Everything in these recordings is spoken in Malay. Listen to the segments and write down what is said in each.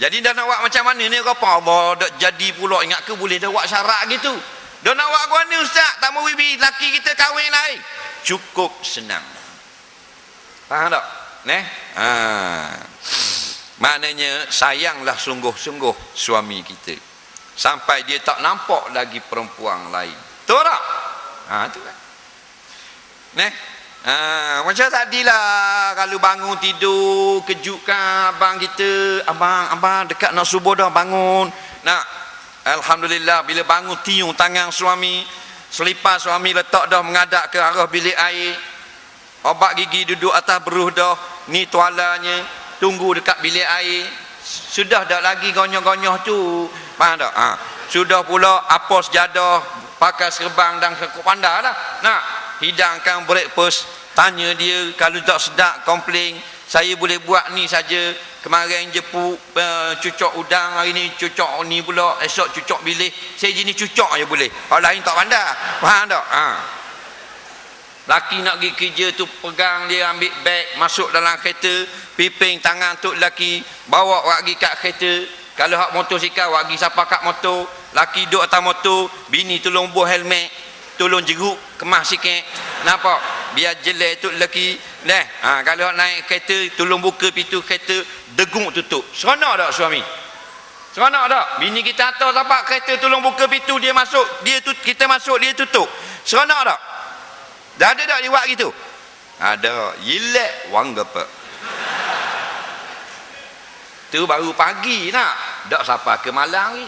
jadi dah nak buat macam mana ni apa? Dak jadi pula. Ingat ke boleh dah buat syarat gitu? Dah nak buat gua ni ustaz. Tak mau bibi laki kita kahwin lain cukup senang. Faham tak? Neh ha. Maknanya sayanglah sungguh-sungguh suami kita. Sampai dia tak nampak lagi perempuan lain. Betul tak? Ha tu kan. Neh Ha, macam tadilah kalau bangun tidur kejutkan abang kita abang abang dekat nak subuh dah bangun. Nak alhamdulillah bila bangun tiung tangan suami selipas suami letak dah mengadap ke arah bilik air obat gigi duduk atas beruh dah ni tualanya tunggu dekat bilik air. Sudah dah lagi gonyoh-gonyoh tu. Faham tak? Ha. sudah pula apa sejadah pakai serban dan kekuk pandai lah nak hidangkan breakfast tanya dia kalau tak sedap komplain. Saya boleh buat ni saja. Kemarin jepuk uh, cucuk udang hari ni cucuk ni pula. Esok cucuk bilik saya jenis cucuk je boleh. Orang lain tak pandai. Faham tak? Ha. laki nak pergi kerja tu pegang dia ambil beg masuk dalam kereta piping tangan tu laki bawa pergi kat kereta. Kalau hak motosikal pergi siapa kat motor. Laki duduk atas motor bini tolong buah helmet tolong jeruk kemas sikit. Nampak biar jelek tu lelaki dah ha, kalau naik kereta tolong buka pintu kereta degung tutup. Seronok tak suami? Seronok tak? Bini kita atas tapak kereta tolong buka pintu dia masuk dia tu kita masuk dia tutup. Seronok tak? Dah ada tak dia buat gitu? Ada. Yilek wang gapa tu baru pagi nak. Tak siapa ke malang ni?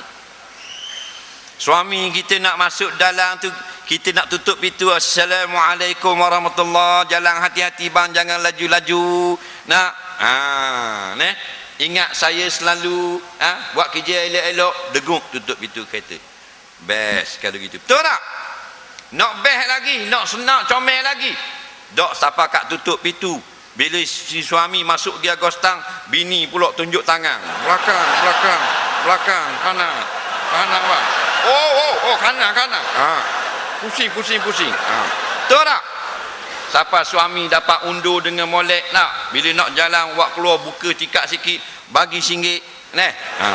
Suami kita nak masuk dalam tu kita nak tutup pintu. Assalamualaikum warahmatullahi jalan hati-hati bang. Jangan laju-laju. Nak? Ha ne? Ingat saya selalu ha buat kerja elok-elok. Degung tutup pintu kereta. Best kalau gitu. Betul tak? Nak best lagi. Nak senak comel lagi. Dok siapa kat tutup pintu? Bila si suami masuk dia gostang bini pula tunjuk tangan. Belakang belakang belakang kanan. Kanan bang. Oh oh oh kanan kanan. Ha pusing pusing pusing. Ha. betul tak? Siapa suami dapat undur dengan molek nak? Bila nak jalan buat keluar buka tikat sikit bagi singgit. Neh? Ha.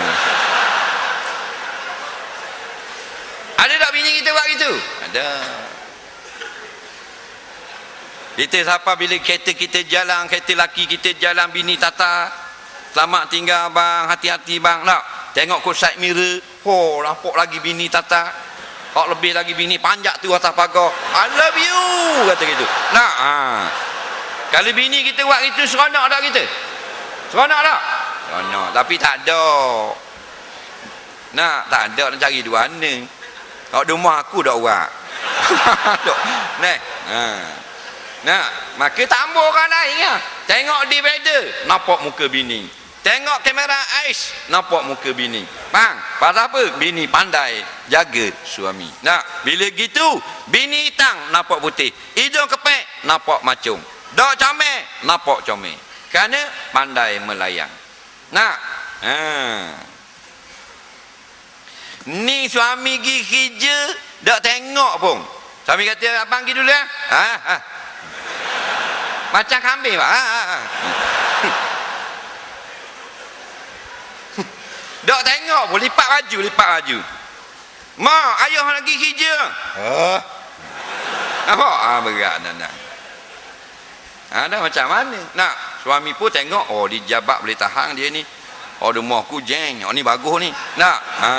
ada tak bini kita buat gitu? Ada. Kita siapa bila kereta kita jalan kereta laki kita jalan bini tata selamat tinggal bang hati-hati bang nak? Tengok kot side mirror. Oh nampak lagi bini tata Kau lebih lagi bini panjat tu atas pagar. I love you kata gitu. Nah, ha. Kalau bini kita buat itu seronok tak kita? Seronok tak? Seronok, tapi tak ada. Nah, tak ada nak cari dua ni. Kalau di rumah aku dah buat. Nah, ha. Nah, maka tambahkan lain ya. Tengok di beda, nampak muka bini. Tengok kamera ais, nampak muka bini. Bang, pasal apa? Bini pandai jaga suami. Nah, bila gitu, bini hitam nampak putih. Hidung kepek nampak macung. Dok comel nampak comel. Kerana pandai melayang. Nah, ha. Ni suami pergi kerja, dak tengok pun. Suami kata, abang pergi dulu ya. Ha, ha. Macam kambing, Pak. Ha, ha, ha. Tengok pun lipat baju, lipat baju. Ma, ayah lagi kerja. Ha. Apa? Ah berat dah dah. Ada macam mana? Nak suami pun tengok oh dia jabat boleh tahan dia ni. Oh rumah aku jeng. Oh ni bagus ni. Nak. Ha.